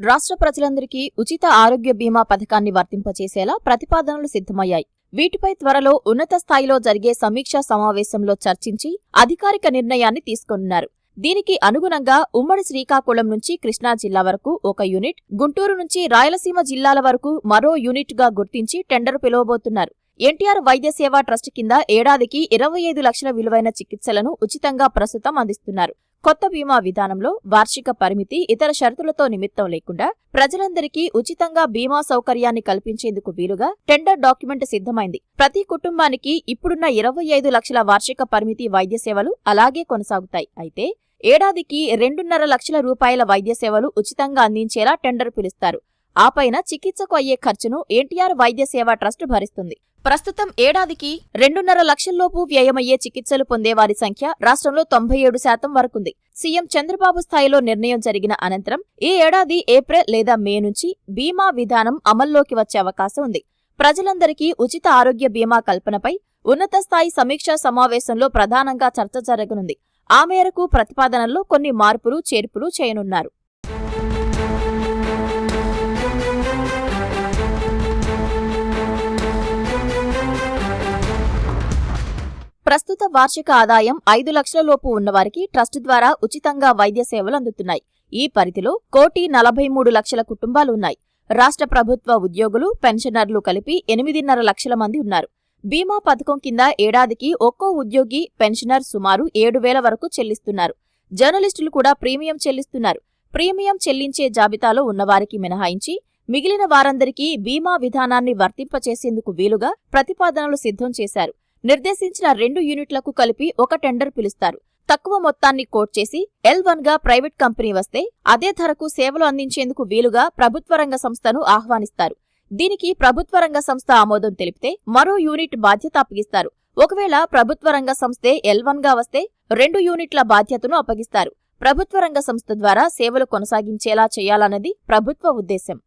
రాష్ట్ర ప్రజలందరికీ ఉచిత ఆరోగ్య బీమా పథకాన్ని వర్తింపచేసేలా ప్రతిపాదనలు సిద్ధమయ్యాయి. వీటిపై త్వరలో ఉన్నత స్థాయిలో జరిగే సమీక్షా సమావేశంలో చర్చించి అధికారిక నిర్ణయాన్ని తీసుకోనున్నారు. దీనికి అనుగుణంగా ఉమ్మడి శ్రీకాకుళం నుంచి కృష్ణా జిల్లా వరకు ఒక యూనిట్ గుంటూరు నుంచి రాయలసీమ జిల్లాల వరకు మరో యూనిట్గా గుర్తించి టెండర్ పిలువబోతున్నారు. ఎన్టీఆర్ వైద్య సేవా ట్రస్ట్ కింద ఏడాదికి ఇరవై ఐదు లక్షల విలువైన చికిత్సలను ఉచితంగా ప్రస్తుతం అందిస్తున్నారు. కొత్త బీమా విధానంలో వార్షిక పరిమితి ఇతర షరతులతో నిమిత్తం లేకుండా ప్రజలందరికీ ఉచితంగా బీమా సౌకర్యాన్ని కల్పించేందుకు వీలుగా టెండర్ డాక్యుమెంట్ సిద్ధమైంది. ప్రతి కుటుంబానికి ఇప్పుడున్న ఇరవై ఐదు లక్షల వార్షిక పరిమితి వైద్య సేవలు అలాగే కొనసాగుతాయి. అయితే ఏడాదికి రెండున్నర లక్షల రూపాయల వైద్య సేవలు ఉచితంగా అందించేలా టెండర్ పిలుస్తారు. ఆపైన చికిత్సకు అయ్యే ఖర్చును ఎన్టీఆర్ వైద్య సేవా ట్రస్ట్ భరిస్తుంది. ప్రస్తుతం ఏడాదికి రెండున్నర లక్షల్లోపు వ్యయమయ్యే చికిత్సలు పొందేవారి సంఖ్య రాష్ట్రంలో తొంభై ఏడు శాతం వరకుంది. సీఎం చంద్రబాబు స్థాయిలో నిర్ణయం జరిగిన అనంతరం ఈ ఏడాది ఏప్రిల్ లేదా మే నుంచి బీమా విధానం అమల్లోకి వచ్చే అవకాశం ఉంది. ప్రజలందరికీ ఉచిత ఆరోగ్య బీమా కల్పనపై ఉన్నత స్థాయి సమీక్షా సమావేశంలో ప్రధానంగా చర్చ జరగనుంది. ఆ మేరకు ప్రతిపాదనల్లో కొన్ని మార్పులు చేర్పులు చేయనున్నారు. ప్రస్తుత వార్షిక ఆదాయం ఐదు లక్షల లోపు ఉన్నవారికి ట్రస్ట్ ద్వారా ఉచితంగా వైద్య సేవలు అందుతున్నాయి. ఈ పరిధిలో కోటి నలభై మూడు లక్షల కుటుంబాలు ఉన్నాయి. రాష్ట్ర ప్రభుత్వ ఉద్యోగులు పెన్షనర్లు కలిపి ఎనిమిదిన్నర లక్షల మంది ఉన్నారు. బీమా పథకం కింద ఏడాదికి ఒక్కో ఉద్యోగి పెన్షనర్ సుమారు ఏడు వేల వరకు చెల్లిస్తున్నారు. జర్నలిస్టులు కూడా ప్రీమియం చెల్లిస్తున్నారు. ప్రీమియం చెల్లించే జాబితాలో ఉన్నవారికి మినహాయించి మిగిలిన వారందరికీ బీమా విధానాన్ని వర్తింపచేసేందుకు వీలుగా ప్రతిపాదనలు సిద్ధం చేశారు. నిర్దేశించిన రెండు యూనిట్లకు కలిపి ఒక టెండర్ పిలుస్తారు. తక్కువ మొత్తాన్ని కోట్ చేసి ఎల్ వన్గా ప్రైవేట్ కంపెనీ వస్తే అదే ధరకు సేవలు అందించేందుకు వీలుగా ప్రభుత్వ రంగ సంస్థను ఆహ్వానిస్తారు. దీనికి ప్రభుత్వ రంగ సంస్థ ఆమోదం తెలిపితే మరో యూనిట్ బాధ్యత అప్పగిస్తారు. ఒకవేళ ప్రభుత్వ రంగ సంస్థే ఎల్ వన్గా వస్తే రెండు యూనిట్ల బాధ్యతను అప్పగిస్తారు. ప్రభుత్వ రంగ సంస్థ ద్వారా సేవలు కొనసాగించేలా చేయాలన్నది ప్రభుత్వ ఉద్దేశం.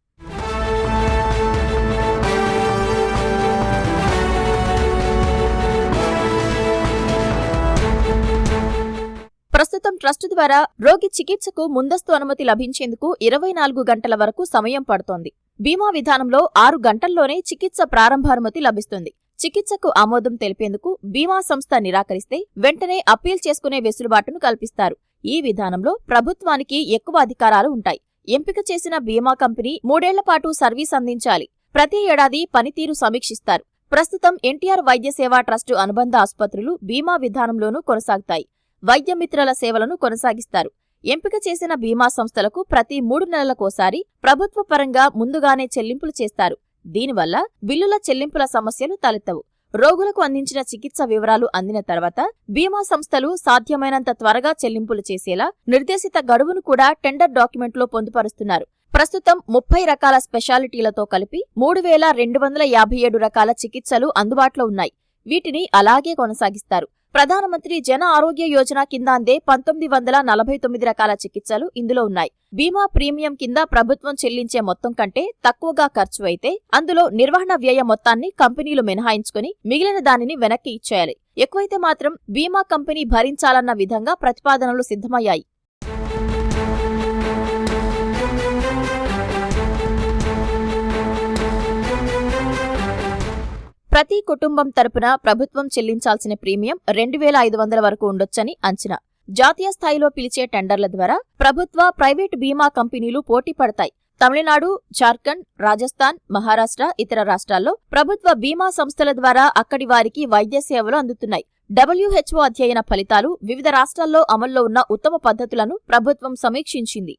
ట్రస్ట్ ద్వారా రోగి చికిత్సకు ముందస్తు అనుమతి లభించేందుకు ఇరవై నాలుగు గంటల వరకు సమయం పడుతోంది. బీమా విధానంలో ఆరు గంటల్లోనే చికిత్స ప్రారంభానుమతి లభిస్తుంది. చికిత్సకు ఆమోదం తెలిపేందుకు బీమా సంస్థ నిరాకరిస్తే వెంటనే అప్పీల్ చేసుకునే వెసులుబాటును కల్పిస్తారు. ఈ విధానంలో ప్రభుత్వానికి ఎక్కువ అధికారాలు ఉంటాయి. ఎంపిక చేసిన బీమా కంపెనీ మూడేళ్ళ పాటు సర్వీస్ అందించాలి. ప్రతి ఏడాది పనితీరు సమీక్షిస్తారు. ప్రస్తుతం ఎన్టీఆర్ వైద్య సేవా ట్రస్టు అనుబంధ ఆసుపత్రులు బీమా విధానంలోనూ కొనసాగుతాయి. వైద్యమిత్రల సేవలను కొనసాగిస్తారు. ఎంపిక చేసిన బీమా సంస్థలకు ప్రతి మూడు నెలలకోసారి ప్రభుత్వ పరంగా ముందుగానే చెల్లింపులు చేస్తారు. దీనివల్ల బిల్లుల చెల్లింపుల సమస్యలు తలెత్తవు. రోగులకు అందించిన చికిత్స వివరాలు అందిన తర్వాత బీమా సంస్థలు సాధ్యమైనంత త్వరగా చెల్లింపులు చేసేలా నిర్దేశిత గడువును కూడా టెండర్ డాక్యుమెంట్లో పొందుపరుస్తున్నారు. ప్రస్తుతం ముప్పై రకాల స్పెషాలిటీలతో కలిపి మూడు వేల రెండు వందల యాభై ఏడు రకాల చికిత్సలు అందుబాటులో ఉన్నాయి. వీటిని అలాగే కొనసాగిస్తారు. ప్రధానమంత్రి జన ఆరోగ్య యోజన కింద అందే పంతొమ్మిది వందల నలభై తొమ్మిది రకాల చికిత్సలు ఇందులో ఉన్నాయి. బీమా ప్రీమియం కింద ప్రభుత్వం చెల్లించే మొత్తం కంటే తక్కువగా ఖర్చు అయితే అందులో నిర్వహణ వ్యయ మొత్తాన్ని కంపెనీలు మినహాయించుకుని మిగిలిన దానిని వెనక్కి ఇచ్చేయాలి. ఎక్కువైతే మాత్రం బీమా కంపెనీ భరించాలన్న విధంగా ప్రతిపాదనలు సిద్ధమయ్యాయి. ప్రతి కుటుంబం తరపున ప్రభుత్వం చెల్లించాల్సిన ప్రీమియం రెండు వేల ఐదు వందల వరకు ఉండొచ్చని అంచనా. జాతీయ స్థాయిలో పిలిచే టెండర్ల ద్వారా ప్రభుత్వ ప్రైవేటు బీమా కంపెనీలు పోటీ పడతాయి. తమిళనాడు జార్ఖండ్ రాజస్థాన్ మహారాష్ట్ర ఇతర రాష్ట్రాల్లో ప్రభుత్వ బీమా సంస్థల ద్వారా అక్కడి వారికి వైద్య సేవలు అందుతున్నాయి. డబ్ల్యూహెచ్ఓ అధ్యయన ఫలితాలు వివిధ రాష్ట్రాల్లో అమల్లో ఉన్న ఉత్తమ పద్ధతులను ప్రభుత్వం సమీక్షించింది.